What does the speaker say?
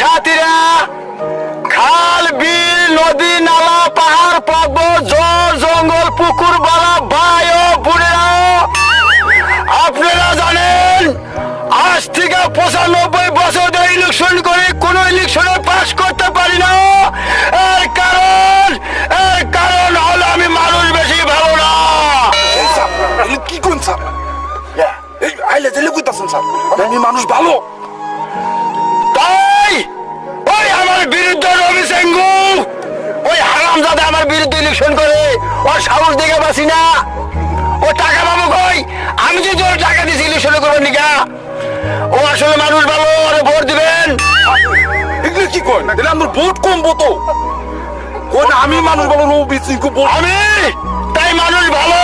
সাথীরা, খাল, বিল, নদী, নালা, পাহাড়, পর্বত, জল, জঙ্গল, পুকুর, বালা ভাই ও বোনেরা, আপনারা জানেন, আজ থেকে পঁচানব্বই বছর ধরে ইলেকশন করে কোন ইলেকশনে পাস করতে পারি না। এর কারণ এর কারণ হলো আমি মানুষ বেশি ভালো না। কি কোন স্যার? আইলে জেলে কইতাছেন স্যার। আমি মানুষ ভালো। বিরুদ্ধে রবি সিংহু ওই হারামজাদা আমার বিরুদ্ধে ইলেকশন করে। ওর সাহস দেখে বাসি না। ও টাকা পাবো কই? আমি যদি ওর টাকা দিয়েছি ইলেকশন করব নিকা। ও আসলে মানুষ ভালো ওরে ভোট দিবেন। এগুলো কি কয়? তাহলে আমার ভোট কমবো তো। কোন আমি মানুষ ভালো রবি ভোট আমি? তাই মানুষ ভালো।